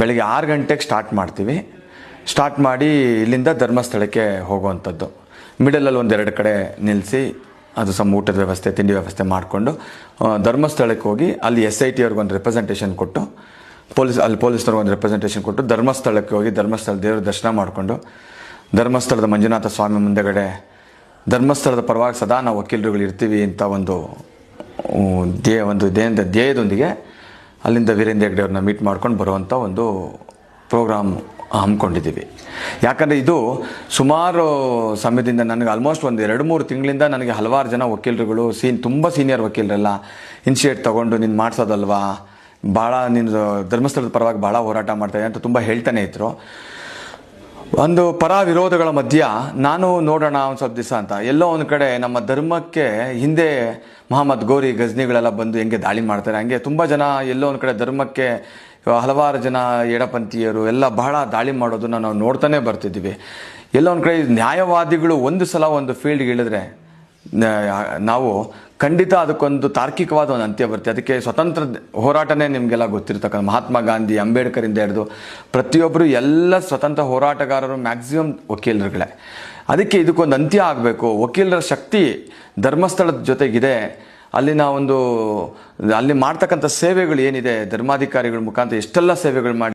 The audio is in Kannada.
ಬೆಳಿಗ್ಗೆ ಆರು ಗಂಟೆಗೆ ಸ್ಟಾರ್ಟ್ ಮಾಡ್ತೀವಿ. ಸ್ಟಾರ್ಟ್ ಮಾಡಿ ಇಲ್ಲಿಂದ ಧರ್ಮಸ್ಥಳಕ್ಕೆ ಹೋಗುವಂಥದ್ದು. ಮಿಡಲಲ್ಲಿ ಒಂದೆರಡು ಕಡೆ ನಿಲ್ಲಿಸಿ ಅದು ಸಮ ಊಟದ ವ್ಯವಸ್ಥೆ, ತಿಂಡಿ ವ್ಯವಸ್ಥೆ ಮಾಡಿಕೊಂಡು ಧರ್ಮಸ್ಥಳಕ್ಕೆ ಹೋಗಿ ಅಲ್ಲಿ ಎಸ್ ಐ ಟಿ ಅವ್ರಿಗೊಂದು ರೆಪ್ರೆಸೆಂಟೇಷನ್ ಕೊಟ್ಟು, ಪೊಲೀಸ್, ಅಲ್ಲಿ ಪೊಲೀಸ್ನವ್ರಿಗೆ ಒಂದು ರೆಪ್ರೆಸೆಂಟೇಷನ್ ಕೊಟ್ಟು ಧರ್ಮಸ್ಥಳಕ್ಕೆ ಹೋಗಿ ಧರ್ಮಸ್ಥಳ ದೇವರ ದರ್ಶನ ಮಾಡಿಕೊಂಡು, ಧರ್ಮಸ್ಥಳದ ಮಂಜುನಾಥ ಸ್ವಾಮಿ ಮುಂದೆಗಡೆ, ಧರ್ಮಸ್ಥಳದ ಪರವಾಗಿ ಸದಾ ನಾವು ವಕೀಲರುಗಳು ಇರ್ತೀವಿ ಅಂತ ಒಂದು ಧ್ಯೇಯ ಒಂದು ಧ್ಯೇಯದ ಧ್ಯೇಯದೊಂದಿಗೆ ಅಲ್ಲಿಂದ ವೀರೇಂದ್ರ ಹೆಗ್ಡೆ ಅವ್ರನ್ನ ಮೀಟ್ ಮಾಡ್ಕೊಂಡು ಬರುವಂಥ ಒಂದು ಪ್ರೋಗ್ರಾಮ್ ಹಮ್ಮಿಕೊಂಡಿದ್ದೀವಿ. ಯಾಕಂದರೆ ಇದು ಸುಮಾರು ಸಮಯದಿಂದ ನನಗೆ ಆಲ್ಮೋಸ್ಟ್ ಒಂದು ಎರಡು ಮೂರು ತಿಂಗಳಿಂದ ನನಗೆ ಹಲವಾರು ಜನ ವಕೀಲರುಗಳು, ಸೀನ್ ತುಂಬ ಸೀನಿಯರ್ ವಕೀಲರೆಲ್ಲ ಇನಿಷಿಯೇಟ್ ತೊಗೊಂಡು ನೀನು ಮಾಡಿಸೋದಲ್ವಾ? ಭಾಳ ನಿನ್ನ ಧರ್ಮಸ್ಥಳದ ಪರವಾಗಿ ಭಾಳ ಹೋರಾಟ ಮಾಡ್ತಾಯಿದೆ ಅಂತ ತುಂಬ ಹೇಳ್ತಾನೆ ಇದ್ರು. ಒಂದು ಪರ ವಿರೋಧಗಳ ಮಧ್ಯ ನಾನು ನೋಡೋಣ ಒಂದು ಸ್ವಲ್ಪ ದಿವಸ ಅಂತ. ಎಲ್ಲೋ ಒಂದು ಕಡೆ ನಮ್ಮ ಧರ್ಮಕ್ಕೆ ಹಿಂದೆ ಮೊಹಮ್ಮದ್ ಗೋರಿ ಗಜ್ನಿಗಳೆಲ್ಲ ಬಂದು ಹೆಂಗೆ ದಾಳಿ ಮಾಡ್ತಾರೆ. ಹಂಗೆ ತುಂಬ ಜನ ಎಲ್ಲೋ ಒಂದು ಕಡೆ ಧರ್ಮಕ್ಕೆ ಹಲವಾರು ಜನ ಎಡಪಂಥೀಯರು ಎಲ್ಲ ಬಹಳ ದಾಳಿ ಮಾಡೋದನ್ನ ನಾವು ನೋಡ್ತಾನೆ ಬರ್ತಿದ್ದೀವಿ. ಎಲ್ಲೋ ಒಂದು ಕಡೆ ನ್ಯಾಯವಾದಿಗಳು ಒಂದು ಸಲ ಒಂದು ಫೀಲ್ಡ್ಗೆ ಇಳಿದ್ರೆ ನಾವು ಖಂಡಿತ ಅದಕ್ಕೊಂದು ತಾರ್ಕಿಕವಾದ ಒಂದು ಅಂತ್ಯ ಬರುತ್ತೆ. ಅದಕ್ಕೆ ಸ್ವತಂತ್ರ ಹೋರಾಟನೇ ನಿಮಗೆಲ್ಲ ಗೊತ್ತಿರ್ತಕ್ಕಂಥ ಮಹಾತ್ಮ ಗಾಂಧಿ, ಅಂಬೇಡ್ಕರಿಂದ ಹಿಡಿದು ಪ್ರತಿಯೊಬ್ಬರು ಎಲ್ಲ ಸ್ವತಂತ್ರ ಹೋರಾಟಗಾರರು ಮ್ಯಾಕ್ಸಿಮಮ್ ವಕೀಲರುಗಳೇ. ಅದಕ್ಕೆ ಇದಕ್ಕೊಂದು ಅಂತ್ಯ ಆಗಬೇಕು. ವಕೀಲರ ಶಕ್ತಿ ಧರ್ಮಸ್ಥಳದ ಜೊತೆಗಿದೆ. ಅಲ್ಲಿನ ಒಂದು ಅಲ್ಲಿ ಮಾಡ್ತಕ್ಕಂಥ ಸೇವೆಗಳು ಏನಿದೆ, ಧರ್ಮಾಧಿಕಾರಿಗಳ ಮುಖಾಂತರ ಎಷ್ಟೆಲ್ಲ ಸೇವೆಗಳು ಮಾಡಿ